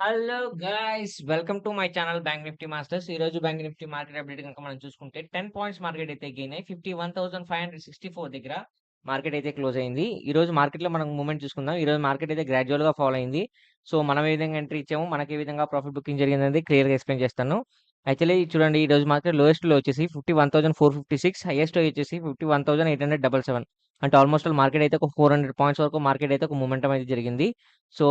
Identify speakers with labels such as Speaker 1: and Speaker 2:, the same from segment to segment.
Speaker 1: Hello guys welcome to my channel bank Nifty masters. ఈ రోజు bank Nifty market update కనుక మనం చూసుకుంటే టెన్ పాయింట్స్ మార్కెట్ అయితే గెయిన్ అయ్యి fifty one thousand five hundred sixty four దగ్గర మార్కెట్ అయితే క్లోజ్ అయింది. ఈ రోజు మార్కెట్లో మనం మూమెంట్ చూసుకుందాం. ఈ రోజు మార్కెట్ అయితే గ్రాడ్యువల్గా ఫాలో అయింది. సో మనం ఏ విధంగా ఎంట్రీ ఇచ్చాము మనకి ఏ విధంగా ప్రాఫిట్ బుకింగ్ జరిగింది క్లియర్గా ఎక్స్ప్లెయిన్ చేస్తాను. యాక్చువల్లీ చూడండి ఈ రోజు మార్కెట్ లోయెస్ట్లో వచ్చేసి fifty one thousand four fifty six highest వచ్చేసి fifty one thousand eight hundred double seven అంటే ఆల్మోస్ట్ ఆల్ మార్కెట్ అయితే ఒక ఫోర్ హండ్రెడ్ పాయింట్స్ వరకు మార్కెట్ అయితే ఒక మూమెంటం అయితే జరిగింది. సో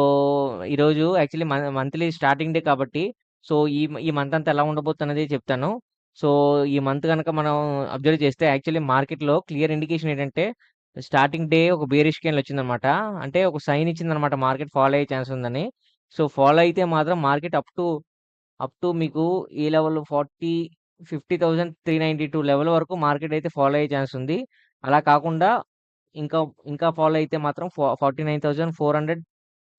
Speaker 1: ఈరోజు యాక్చువల్లీ మంత్లీ స్టార్టింగ్ డే కాబట్టి సో ఈ ఈ మంత్ అంతా ఎలా ఉండబోతున్నది చెప్తాను. సో ఈ మంత్ కనుక మనం అబ్జర్వ్ చేస్తే యాక్చువల్లీ మార్కెట్లో క్లియర్ ఇండికేషన్ ఏంటంటే స్టార్టింగ్ డే ఒక బేరిష్ క్యాన్ వచ్చిందనమాట అంటే ఒక సైన్ ఇచ్చిందనమాట మార్కెట్ ఫాలో అయ్యే ఛాన్స్ ఉందని. సో ఫాలో అయితే మాత్రం market up to up to మీకు ఈ level forty fifty thousand three ninety two level వరకు మార్కెట్ అయితే ఫాలో అయ్యే ఛాన్స్ ఉంది. అలా కాకుండా ఇంకా ఇంకా ఫాలో అయితే మాత్రం forty nine thousand four hundred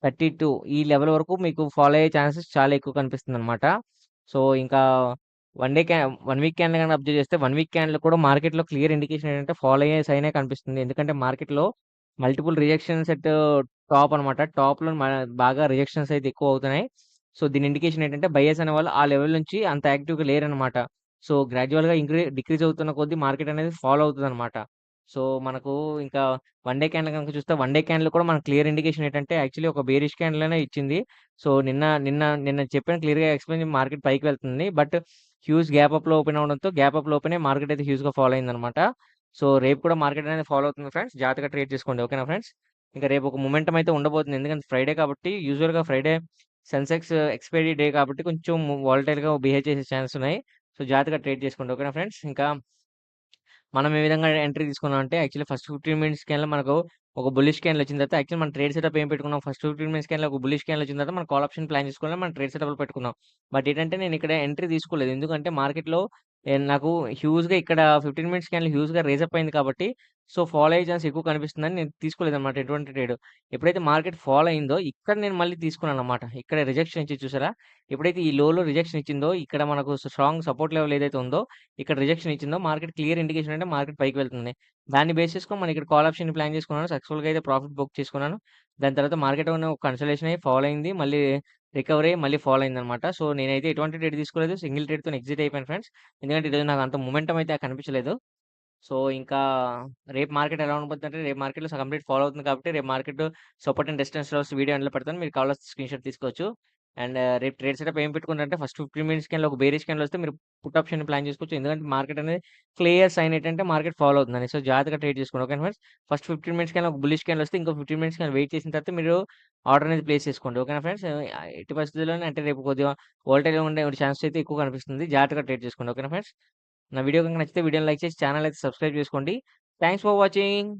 Speaker 1: thirty two ఈ లెవెల్ వరకు మీకు ఫాలో అయ్యే ఛాన్సెస్ చాలా ఎక్కువ కనిపిస్తుంది అనమాట సో ఇంకా one day can one week క్యాన్లు కానీ అబ్జర్వ్ చేస్తే వన్ వీక్ క్యాన్లు కూడా మార్కెట్లో క్లియర్ ఇండికేషన్ ఏంటంటే ఫాలో అయ్యే సైనే కనిపిస్తుంది. ఎందుకంటే మార్కెట్లో మల్టిపుల్ రిజెక్షన్స్ ఎట్ టాప్ అనమాట టాప్లో బాగా రిజెక్షన్స్ అయితే ఎక్కువ అవుతున్నాయి. సో దీని ఇండికేషన్ ఏంటంటే బయస్ అనే వాళ్ళు ఆ లెవెల్ నుంచి అంత యాక్టివ్గా లేరనమాట సో గ్రాడ్యువల్గా ఇంక్రీ డిక్రీజ్ అవుతున్న కొద్దీ మార్కెట్ అనేది ఫాలో అవుతుంది అనమాట సో మనకు ఇంకా వన్ డే క్యాండిల్ కనుక చూస్తే వన్ డే క్యాండిల్ కూడా మనకు క్లియర్ ఇండికేషన్ ఏంటంటే యాక్చువల్లీ ఒక బేరిష్ క్యాండిల్ అనే ఇచ్చింది. సో నిన్న నిన్న నిన్న చెప్పిన క్లియర్గా ఎక్స్ప్లెయిన్ మార్కెట్ పైకి వెళ్తుంది. బట్ హ్యూజ్ గ్యాప్ అప్లో ఓపెన్ అవడంతో గ్యాప్ అప్లో ఓపెన్ మార్కెట్ అయితే హ్యూజ్గా ఫాలో అయింది అనమాట సో రేపు కూడా మార్కెట్ అనేది ఫాలో అవుతుంది ఫ్రెండ్స్. జాతగా ట్రేడ్ చేసుకోండి. ఓకేనా ఫ్రెండ్స్? ఇంకా రేపు ఒక మూమెంటం అయితే ఉండబోతుంది. ఎందుకంటే ఫ్రైడే కాబట్టి యూజువల్గా ఫ్రైడే సెన్సెక్స్ ఎక్స్పైరీ డే కాబట్టి కొంచెం వాలటైల్గా బిహేవ్ చేసే ఛాన్స్ ఉన్నాయి సో జాతగా ట్రేడ్ చేసుకోండి. ఓకేనా ఫ్రెండ్స్? ఇంకా మనం ఏ విధంగా ఎంట్రీ తీసుకున్నాం అంటే యాక్చువల్లీ ఫస్ట్ ఫిఫ్టీన్ మినిట్స్ క్యాన్లో మనకు ఒక బుల్లిష్ క్యాన్లు వచ్చిన తర్వాత యాక్చువల్లీ మన ట్రేడ్ సెటప్ ఏం పెట్టుకున్నాం? ఫస్ట్ ఫిఫ్టీన్ మినిట్స్ క్యాన్లో ఒక బుల్లిష్ క్యాన్లు వచ్చిన తర్వాత మన కాల్ ఆప్షన్ ప్లాన్ చేసుకోవాలి మన ట్రేడ్ సెటప్ పెట్టుకున్నాం. బట్ ఏంటంటే నేను ఇక్కడ ఎంట్రీ తీసుకోలేదు. ఎందుకంటే మార్కెట్లో నాకు హ్యూజ్గా ఇక్కడ ఫిఫ్టీన్ మినిట్స్ క్యాన్లు హ్యూజ్గా రేజప్ అయింది కాబట్టి సో ఫాలో అయ్యే ఛాన్స్ ఎక్కువ కనిపిస్తుందని నేను తీసుకోలేదు అనమాట ఎటువంటి ట్రేడ్ ఎప్పుడైతే మార్కెట్ ఫాలో అయిందో ఇక్కడ నేను మళ్ళీ తీసుకున్నాను అనమాట ఇక్కడ రిజెక్షన్ ఇచ్చి చూసారా? ఎప్పుడైతే ఈ లోలో రిజెక్షన్ ఇచ్చిందో ఇక్కడ మనకు స్ట్రాంగ్ సపోర్ట్ లెవెల్ ఏదైతే ఉందో ఇక్కడ రిజెక్షన్ ఇచ్చిందో మార్కెట్ క్లియర్ ఇండికేషన్ అంటే మార్కెట్ పైకి వెళ్తుంది. దాన్ని బేస్ చేసుకొని మనం ఇక్కడ కాల్ ఆప్షన్ ప్లాన్ చేసుకున్నాను. సక్సెస్ఫుల్గా అయితే ప్రాఫిట్ బుక్ చేసుకున్నాను. దాని తర్వాత మార్కెట్ కన్సల్టేషన్ అయ్యి ఫాలో అయింది. మళ్ళీ రికవరీ మళ్ళీ ఫాలో అయింది అనమాట సో నేనైతే ఎటువంటి ట్రేడ్ తీసుకోలేదు. సింగిల్ ట్రేడ్తో ఎగ్జిట్ అయిపోయాను ఫ్రెండ్స్. ఎందుకంటే ఈరోజు నాకు అంత మూమెంటం అయితే కనిపించలేదు. సో ఇంకా రేపు మార్కెట్ ఎలా ఉండబోతుంది అంటే రేపు మార్కెట్లో కంప్లీట్ ఫాలో అవుతుంది కాబట్టి రేపు market support and distance video అందులో పెడతాను. మీరు కావాల్సిన స్క్రీన్ షాట్ తీసుకోవచ్చు. అండ్ రేపు ట్రేడ్ సెటప్ ఏం పెట్టుకుంటారంటే ఫస్ట్ ఫిఫ్టీన్ మినిట్స్ కింద ఒక బేరీస్ కింద వస్తే మీరు పుట్ ఆప్షన్ ప్లాన్ చేసుకోవచ్చు. ఎందుకంటే మార్కెట్ అనేది క్లియర్ సైన్ ఏంటంటే మార్కెట్ ఫాలో అవుతుందని. సో జాగ్రత్తగా ట్రేడ్ చేసుకోండి. Okay friends? First fifteen minutes కింద ఒక బులిష్ కింద వస్తే ఇంకో ఫిఫ్టీన్ మినిట్స్ కింద వెయిట్ చేసిన తర్వాత మీరు ఆర్డర్ అనేది ప్లేస్ చేసుకోండి. ఓకేనా ఫ్రెండ్స్? ఎట్టి పరిస్థితుల్లోనే అంటే రేపు కొద్దిగా వోల్టేజ్ ఉండే ఛాన్స్ అయితే ఎక్కువ కనిపిస్తుంది జాగ్రత్తగా ట్రేడ్ చేసుకోండి. ఓకేనా ఫ్రెండ్స్? నా వీడియో కనుక నచ్చితే వీడియోని లైక్ చేసి ఛానల్ అయితే సబ్స్క్రైబ్ చేసుకోండి. Thanks for watching.